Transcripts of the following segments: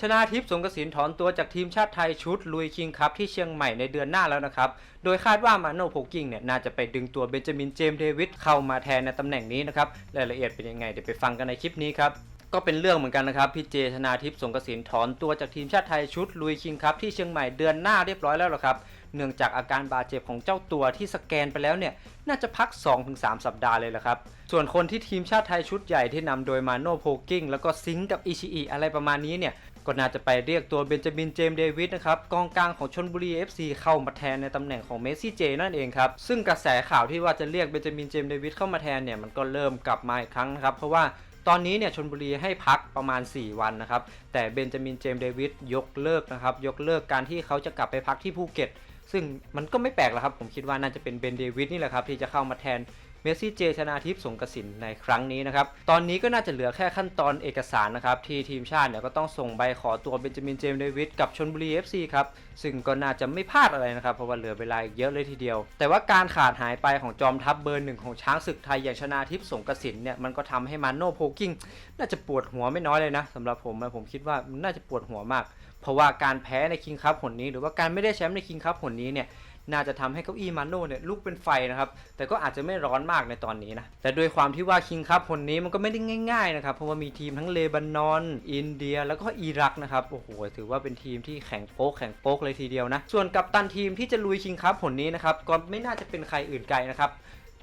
ชนาทิพย์สงกระสินถอนตัวจากทีมชาติไทยชุดลุยคิงคัพที่เชียงใหม่ในเดือนหน้าแล้วนะครับ โดยคาดว่ามาโนโพกิ้งเนี่ยน่าจะไปดึงตัวเบนจามินเจมส์เดวิดเข้ามาแทนในตำแหน่งนี้นะครับ รายละเอียดเป็นยังไงเดี๋ยวไปฟังกันในคลิปนี้ครับ ก็เป็นเรื่องเหมือนกันนะครับพี่เจชนาทิพย์สงกระสินถอนตัวจากทีมชาติไทยชุดลุยคิงคัพที่เชียงใหม่เดือนหน้าเรียบร้อยแล้วหรอครับ เนื่องจากอาการบาดเจ็บของเจ้าตัวที่สแกนไปแล้วเนี่ยน่าจะพัก 2-3 สัปดาห์เลยละครับ ส่วนคนที่ทีมชาติไทยชุดใหญ่ที่นำโดยมาโนโพกิ้งแล้วก็ซิงกับอิชิอิอะไรประมาณนี้เนี่ยก็น่าจะไปเรียกตัวเบนจามินเจมส์เดวิดนะครับกองกลางของชนบุรี FC เข้ามาแทนในตำแหน่งของเมสซี่เจนั่นเองครับ ซึ่งกระแสข่าวที่ว่าจะเรียกเบนจามินเจมส์เดวิดเข้ามาแทนเนี่ยมันก็เริ่มกลับมาอีกครั้งนะครับ เพราะว่า ตอนนี้เนี่ยชนบุรีให้พักประมาณ 4 วันนะครับ แต่เบนจามินเจมส์เดวิดยกเลิกนะครับ ยกเลิกการที่เขาจะกลับไปพักที่ภูเก็ต ซึ่งมันก็ไม่แปลกแล้วครับ ผมคิดว่าน่าจะเป็นเบนเดวิดนี่แหละครับที่จะเข้ามาแทน เมสซี่เจชนาทิพย์สงกสินในครั้งนี้นะครับ ตอนนี้ก็น่าจะเหลือแค่ขั้นตอนเอกสารนะครับ ที่ทีมชาติเนี่ยก็ต้องส่งใบขอตัวเบนจามินเจมส์เดวิดกับชนบุรี FC ครับ ซึ่งก็น่าจะไม่พลาดอะไรนะครับ เพราะว่าเหลือเวลาเยอะเลยทีเดียว แต่ว่าการขาดหายไปของจอมทัพเบอร์หนึ่งของช้างศึกไทยอย่างชนาทิพย์สงกสินเนี่ยมันก็ทำให้มันโนโพกิ้งน่าจะปวดหัวไม่น้อยเลยนะสำหรับผมนะผมคิดว่าน่าจะปวดหัวมากเพราะว่าการแพ้ในคิงคัพผลนี้ หรือว่าการไม่ได้แชมป์ในคิงคัพผลนี้เนี่ยน่าจะทำให้เก้าอี้มาโน่เนี่ยลุกเป็นไฟนะครับ แต่ก็อาจจะไม่ร้อนมากในตอนนี้นะ แต่ด้วยความที่ว่าคิงคัพคนนี้มันก็ไม่ได้ง่ายๆนะครับ เพราะว่ามีทีมทั้งเลบานอน อินเดีย แล้วก็อิรักนะครับ โอ้โห ถือว่าเป็นทีมที่แข่งโป๊กแข่งโป๊กเลยทีเดียวนะ ส่วนกัปตันทีมที่จะลุยคิงคัพผลนี้นะครับ ก็ไม่น่าจะเป็นใครอื่นไกลนะครับ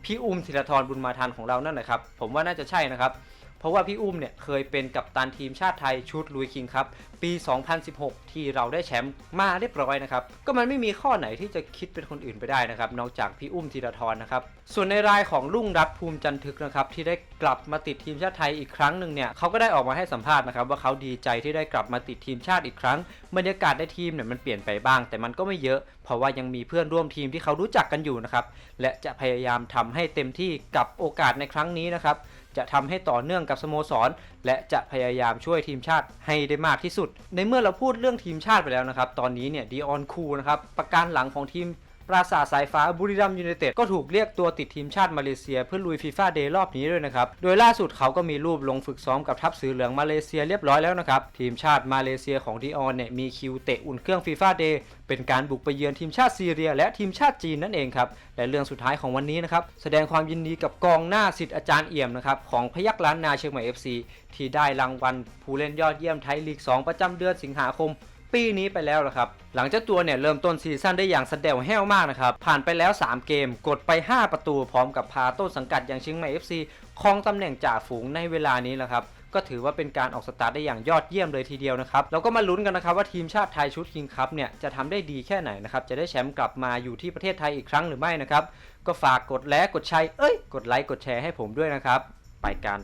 พี่อุ้มธีรทรบุญมาทันของเรานั่นแหละครับ ผมว่าน่าจะใช่นะครับ ราะว่าพี่อุ้มเนี่ยเคยเป็นกัปตันทีมชาติไทยชุดลุยคิงครับปี 2016 ที่เราได้แชมป์มาเรียบร้อยนะครับก็มันไม่มีข้อไหนที่จะคิดเป็นคนอื่นไปได้นะครับนอกจากพี่อุ้มธีรทรนะครับส่วนในรายของรุ่งรัตภูมิจันทึกนะครับที่ได้กลับมาติดทีมชาติไทยอีกครั้งหนึ่งเนี่ยเขาก็ได้ออกมาให้สัมภาษณ์นะครับว่าเขาดีใจที่ได้กลับมาติดทีมชาติอีกครั้งบรรยากาศในทีมเนี่ยมันเปลี่ยนไปบ้าง แต่มันก็ไม่เยอะ เพราะว่ายังมีเพื่อนร่วมทีมที่เขารู้จักกันอยู่นะครับและจะพยายามทำให้เต็มที่กับโอกาสในครั้งนี้นะครับ จะทำให้ต่อเนื่องกับสโมสร และจะพยายามช่วยทีมชาติให้ได้มากที่สุด ในเมื่อเราพูดเรื่องทีมชาติไปแล้วนะครับ ตอนนี้เนี่ยดีออนคูนะครับประการหลังของทีม ปราสาทสายฟ้าบุรีรัมยูไนเต็ดก็ถูกเรียกตัวติดทีมชาติมาเลเซียเพื่อลุยฟีฟ่าเดย์รอบนี้ด้วยนะครับ โดยล่าสุดเขาก็มีรูปลงฝึกซ้อมกับทัพสือเหลืองมาเลเซียเรียบร้อยแล้วนะครับ ทีมชาติมาเลเซียของดีออนเนี่ยมีคิวเตะอุ่นเครื่องฟีฟ่าเดย์เป็นการบุกไปเยือนทีมชาติซีเรีย และทีมชาติจีนนั่นเองครับและเรื่องสุดท้ายของวันนี้นะครับแสดงความยินดีกับกองหน้าสิทธิ์อาจารย์เอี่ยมนะครับของพยักล้านนาเชียงใหม่ FC ที่ได้รางวัลผู้เล่นยอดเยี่ยมไทยลีก 2 ประจำเดือนสิงหาคม ปีนี้ไปแล้วละครับ หลังเจ้าตัวเนี่ยเริ่มต้นซีซั่นได้อย่างสเดวแห้วมากนะครับ ผ่านไปแล้ว 3 เกมกดไป 5 ประตูพร้อมกับพาต้นสังกัดอย่างเชียงใหม่ FC ครองตำแหน่งจ่าฝูงในเวลานี้แหละครับก็ถือว่าเป็นการออกสตาร์ทได้อย่างยอดเยี่ยมเลยทีเดียวนะครับแล้วก็มาลุ้นกันนะครับว่าทีมชาติไทยชุดคิงคัพเนี่ยจะทำได้ดีแค่ไหนนะครับจะได้แชมป์กลับมาอยู่ที่ประเทศไทยอีกครั้งหรือไม่นะครับก็ฝากกดแลกกดแชร์เอ้ยกดไลค์กดแชร์ให้ผมด้วยนะครับไปกัน